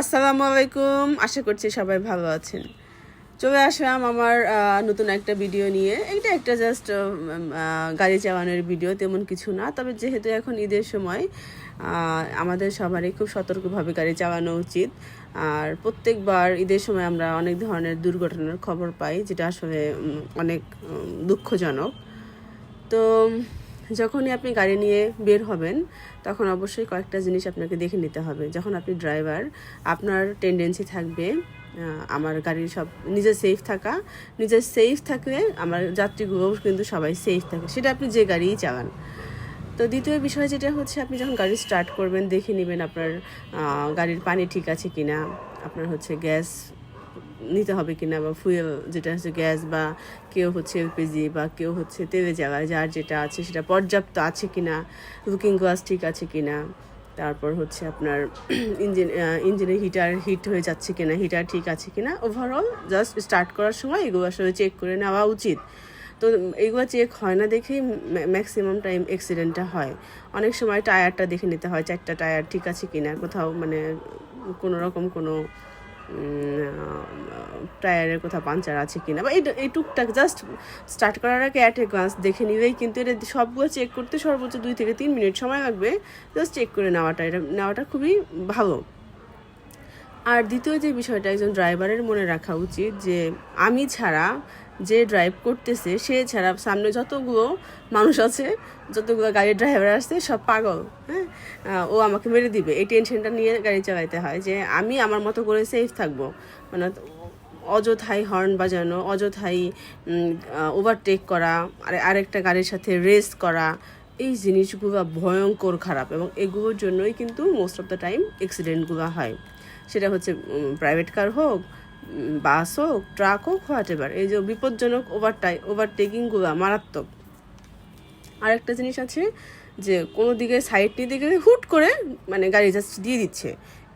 আসসালামু আলাইকুম। আশা করছি সবাই ভালো আছেন। চলে আসলাম আমার নতুন একটা ভিডিও নিয়ে। এটা একটা জাস্ট গাড়ি চালানোর ভিডিও, তেমন কিছু না। তবে যেহেতু এখন ঈদের সময় আমাদের সবারই খুব সতর্কভাবে গাড়ি চালানো উচিত। আর প্রত্যেকবার ঈদের সময় আমরা অনেক ধরনের দুর্ঘটনার খবর পাই, যেটা আসলে অনেক দুঃখজনক। তো যখনই আপনি গাড়ি নিয়ে বের হবেন, তখন অবশ্যই কয়েকটা জিনিস আপনাকে দেখে নিতে হবে। যখন আপনি ড্রাইভার, আপনার টেন্ডেন্সি থাকবে আমার গাড়ির সব, নিজের সেফ থাকা। নিজের সেফ থাকলে আমার যাত্রীগুলোও কিন্তু সবাই সেফ থাকে। সেটা আপনি যে গাড়িই চালান। তো দ্বিতীয় বিষয় যেটা হচ্ছে, আপনি যখন গাড়ি স্টার্ট করবেন, দেখে নেবেন আপনার গাড়ির পানি ঠিক আছে কিনা, আপনার হচ্ছে গ্যাস নিতে হবে কিনা বা ফুয়েল যেটা হচ্ছে গ্যাস বা কেউ হচ্ছে এলপিজি বা কেউ হচ্ছে তেলে জ্বালা যার যেটা আছে সেটা পর্যাপ্ত আছে কিনা লুকিং গ্লাস ঠিক আছে কিনা তারপর হচ্ছে আপনার ইঞ্জিন ইঞ্জিনের হিটার হিট হয়ে যাচ্ছে কিনা হিটার ঠিক আছে কিনা ওভারঅল জাস্ট স্টার্ট করার সময় এগুলো আসলে চেক করে নেওয়া উচিত। তো এইগুলো চেক হয় না দেখেই ম্যাক্সিমাম টাইম অ্যাক্সিডেন্টটা হয়। অনেক সময় টায়ারটা দেখে নিতে হয়, চারটা টায়ার ঠিক আছে কিনা কোথাও মানে কোনো রকম কোনো টায়ারের কোথাও পাঞ্চার আছে কিনা। বা এই এই টুকটাক জাস্ট স্টার্ট করার আগে অ্যাট এ গ্লান্স দেখে নিলেই কিন্তু এটা সবগুলো চেক করতে সর্বোচ্চ দুই থেকে তিন মিনিট সময় লাগবে। জাস্ট চেক করে নেওয়াটা। এটা নেওয়াটা খুবই ভালো। আর দ্বিতীয় যে বিষয়টা একজন ড্রাইভারের মনে রাখা উচিত যে আমি ছাড়া যে ড্রাইভ করতেছে, সে ছাড়া সামনে যতগুলো মানুষ আছে, যতগুলো গাড়ির ড্রাইভার আসছে, সব পাগল হ্যাঁ? ও আমাকে মেরে দিবে। এই টেনশনটা নিয়ে গাড়ি চালাইতে হয় যে আমি আমার মতো করে সেফ থাকব। মানে অযথাই হর্ন বাজানো, অযথাই ওভারটেক করা, আর আরেকটা গাড়ির সাথে রেস করা, এই জিনিসগুলো ভয়ঙ্কর খারাপ এবং এগুলোর জন্যই কিন্তু মোস্ট অফ দ্য টাইম অ্যাক্সিডেন্টগুলো হয়। সেটা হচ্ছে প্রাইভেট কার হোক বাস হোক ট্রাক হোক হোয়াট এভার এই যে বিপজ্জনক ওভারটাই ওভারটেকিংগুলো মারাত্মক। আরেকটা জিনিস আছে যে কোনো দিকে সাইড দিকে হুট করে মানে গাড়ি জাস্ট দিয়ে দিচ্ছে।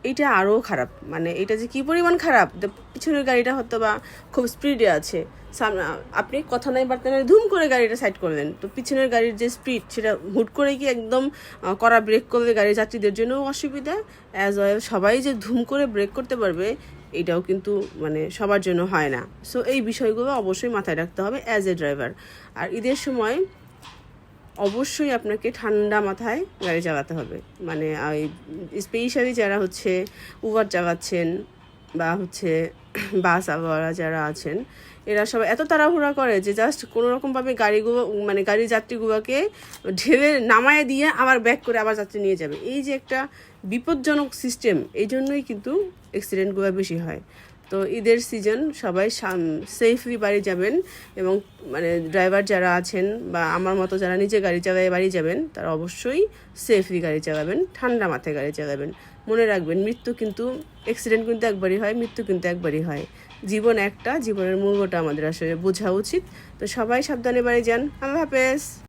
এইটা আরও খারাপ। মানে এটা যে কী পরিমাণ খারাপ? পিছনের গাড়িটা হয়তো বা খুব স্পিডে আছে। সামনে আপনি কথা নাই বার্তা নাই ধুম করে গাড়িটা সাইড করলেন। তো পিছনের গাড়ির যে স্পিড সেটা হুট করে কি একদম করা ব্রেক করলে গাড়ির যাত্রীদের জন্যও অসুবিধা? অ্যাজ ওয়েল সবাই যে ধুম করে ব্রেক করতে পারবে, এটাও কিন্তু মানে সবার জন্য হয় না। সো এই বিষয়গুলো অবশ্যই মাথায় রাখতে হবে অ্যাজ এ ড্রাইভার আর ঈদের সময় অবশ্যই আপনাকে ঠান্ডা মাথায় গাড়ি চালাতে হবে। মানে স্পেশালি যারা হচ্ছে উবার চালাচ্ছেন বা হচ্ছে বাস আবহাওয়া যারা আছেন, এরা সবাই এত তাড়াহুড়া করে যে জাস্ট কোনো রকমভাবে গাড়িগুলো মানে গাড়ি যাত্রীগুলোকে ঢেলে নামায় দিয়ে আবার ব্যাক করে আবার যাত্রী নিয়ে যাবে। এই যে একটা বিপজ্জনক সিস্টেম এই জন্যই কিন্তু অ্যাক্সিডেন্টগুলো বেশি হয়। তো ঈদের সিজন সবাই সেফলি বাড়ি যাবেন এবং মানে ড্রাইভার যারা আছেন বা আমার মতো যারা নিজে গাড়ি চালায় বাড়ি যাবেন, তারা অবশ্যই সেফলি গাড়ি চালাবেন, ঠান্ডা মাথায় গাড়ি চালাবেন। মনে রাখবেন, মৃত্যু কিন্তু অ্যাক্সিডেন্ট কিন্তু একবারই হয়, মৃত্যু কিন্তু একবারই হয়। জীবন একটা, জীবনের মূল্যটা আমাদের আসলে বোঝা উচিত। তো সবাই সাবধানে বাড়ি যান। আল্লাহ হাফেজ।